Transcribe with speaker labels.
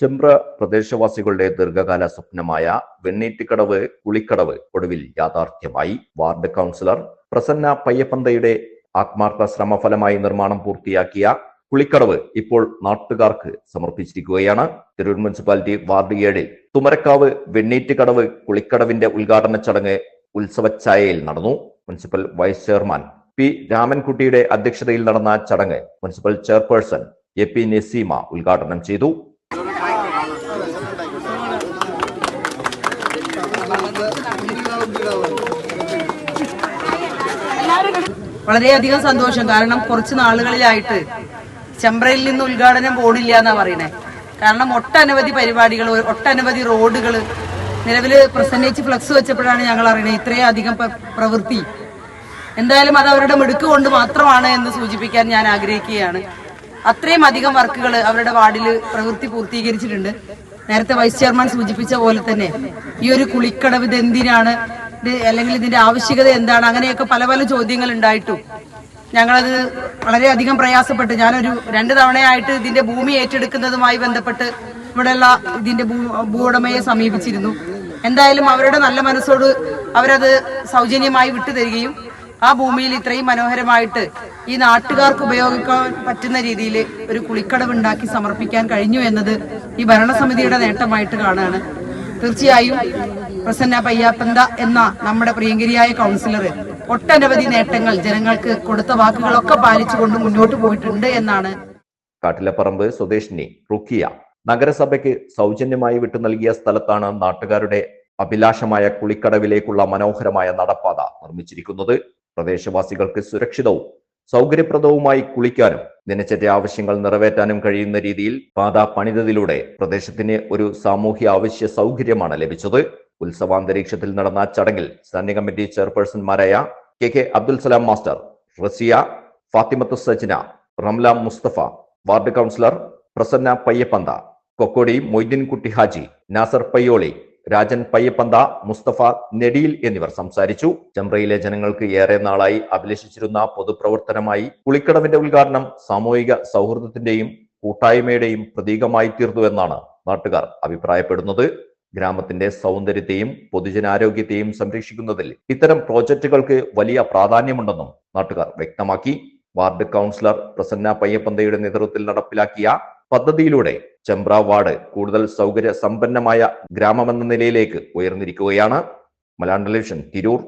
Speaker 1: ചെമ്പ്ര പ്രദേശവാസികളുടെ ദീർഘകാല സ്വപ്നമായ വെണ്ണീറ്റിക്കടവ് കുളിക്കടവ് ഒടുവിൽ യാഥാർത്ഥ്യമായി. വാർഡ് കൗൺസിലർ പ്രസന്ന പയ്യപ്പന്തയുടെ ആത്മാർത്ഥ ശ്രമഫലമായി നിർമ്മാണം പൂർത്തിയാക്കിയ കുളിക്കടവ് ഇപ്പോൾ നാട്ടുകാർക്ക് സമർപ്പിച്ചിരിക്കുകയാണ്. തിരൂർ മുനിസിപ്പാലിറ്റി വാർഡ് ഏഴിൽ തുമരക്കാവ് വെണ്ണീറ്റുകടവ് കുളിക്കടവിന്റെ ഉദ്ഘാടന ചടങ്ങ് ഉത്സവഛായയിൽ നടന്നു. മുനിസിപ്പൽ വൈസ് ചെയർമാൻ പി രാമൻകുട്ടിയുടെ അധ്യക്ഷതയിൽ നടന്ന ചടങ്ങ് municipal chairperson A P Naseema ഉദ്ഘാടനം ചെയ്തു.
Speaker 2: വളരെയധികം സന്തോഷം. കാരണം കുറച്ച് നാളുകളിലായിട്ട് ചെമ്പ്രയിൽ നിന്ന് ഉദ്ഘാടനം പോണില്ല എന്നാ പറയണേ. കാരണം ഒട്ടനവധി പരിപാടികൾ ഒട്ടനവധി റോഡുകൾ നിലവിൽ പ്രസന്റേജ് ഫ്ലക്സ് വെച്ചപ്പോഴാണ് ഞങ്ങൾ അറിയണത് ഇത്രയും അധികം പ്രവൃത്തി. എന്തായാലും അത് അവരുടെ മിടുക്ക് കൊണ്ട് മാത്രമാണ് എന്ന് സൂചിപ്പിക്കാൻ ഞാൻ ആഗ്രഹിക്കുകയാണ്. അത്രയും അധികം വർക്കുകൾ അവരുടെ വാർഡിൽ പ്രവൃത്തി പൂർത്തീകരിച്ചിട്ടുണ്ട്. നേരത്തെ വൈസ് ചെയർമാൻ സൂചിപ്പിച്ച പോലെ തന്നെ ഈ ഒരു കുളിക്കടവ് ഇത് എന്തിനാണ്? അല്ലെങ്കിൽ ഇതിന്റെ ആവശ്യകത എന്താണ്? അങ്ങനെയൊക്കെ പല പല ചോദ്യങ്ങൾ ഉണ്ടായിട്ടും. ഞങ്ങളത് വളരെയധികം പ്രയാസപ്പെട്ട് ഞാനൊരു രണ്ട് തവണയായിട്ട് ഇതിന്റെ ഭൂമി ഏറ്റെടുക്കുന്നതുമായി ബന്ധപ്പെട്ട് ഇവിടെയുള്ള ഇതിന്റെ ഭൂവുടമയെ സമീപിച്ചിരുന്നു. എന്തായാലും അവരുടെ നല്ല മനസ്സോട് അവരത് സൗജന്യമായി വിട്ടുതരികയും ആ ഭൂമിയിൽ ഇത്രയും മനോഹരമായിട്ട് ഈ നാട്ടുകാർക്ക് ഉപയോഗിക്കാൻ പറ്റുന്ന രീതിയിൽ ഒരു കുളിക്കടവ് ഉണ്ടാക്കി സമർപ്പിക്കാൻ കഴിഞ്ഞു എന്നത് ഈ ഭരണസമിതിയുടെ നേട്ടമായിട്ട് കാണുകയാണ് തീർച്ചയായും പ്രസന്ന പയ്യാപ്പന്ത എന്ന നമ്മുടെ പ്രിയങ്കരിയായ കൗൺസിലർ ഒട്ടനവധി നേട്ടങ്ങൾ ജനങ്ങൾക്ക് കൊടുത്ത വാക്കുകളൊക്കെ പാലിച്ചുകൊണ്ട് മുന്നോട്ട് പോയിട്ടുണ്ട് എന്നാണ്.
Speaker 1: കാട്ടിലപ്പറമ്പ് സ്വദേശിനി റുക്കിയ നഗരസഭയ്ക്ക് സൗജന്യമായി വിട്ടു നൽകിയ സ്ഥലത്താണ് നാട്ടുകാരുടെ അഭിലാഷമായ കുളിക്കടവിലേക്കുള്ള മനോഹരമായ നടപ്പാത നിർമ്മിച്ചിരിക്കുന്നത്. പ്രദേശവാസികൾക്ക് സുരക്ഷിതവും സൗകര്യപ്രദവുമായി കുളിക്കാനും ദിനചര്യ ആവശ്യങ്ങൾ നിറവേറ്റാനും കഴിയുന്ന രീതിയിൽ പാത പണിതതിലൂടെ പ്രദേശത്തിന് ഒരു സാമൂഹ്യ ആവശ്യ സൗകര്യമാണ് ലഭിച്ചത്. ഉത്സവാന്തരീക്ഷത്തിൽ നടന്ന ചടങ്ങിൽ standing committee ചെയർപേഴ്സൺമാരായ K K Abdul Salam master Raziya Fathimath Sajna Ramla Musthafa ward councillor Prasanna Payyappantha Kokkodi Moideenkutty Haji Nasar Payyoli Rajan Payyappantha Musthafa Nediyil എന്നിവർ സംസാരിച്ചു. ചെമ്പ്രയിലെ ജനങ്ങൾക്ക് ഏറെ നാളായി അഭിലഷിച്ചിരുന്ന പൊതുപ്രവർത്തനമായി കുളിക്കടവിന്റെ ഉദ്ഘാടനം സാമൂഹിക സൗഹൃദത്തിന്റെയും കൂട്ടായ്മയുടെയും പ്രതീകമായി തീർന്നുവെന്നാണ് നാട്ടുകാർ അഭിപ്രായപ്പെടുന്നത്. ഗ്രാമത്തിന്റെ സൗന്ദര്യത്തെയും പൊതുജനാരോഗ്യത്തെയും സംരക്ഷിക്കുന്നതിൽ ഇത്തരം പ്രോജക്റ്റുകൾക്ക് വലിയ പ്രാധാന്യമുണ്ടെന്നും നാട്ടുകാർ വ്യക്തമാക്കി. വാർഡ് കൗൺസിലർ പ്രസന്ന പയ്യപ്പന്തയുടെ നേതൃത്വത്തിൽ നടപ്പിലാക്കിയ പദ്ധതിയിലൂടെ ചെമ്പ്ര വാർഡ് കൂടുതൽ സൗകര്യ സമ്പന്നമായ ഗ്രാമമെന്ന നിലയിലേക്ക് ഉയർന്നിരിക്കുകയാണ്. മലയാളം ടെലിവിഷൻ തിരൂർ.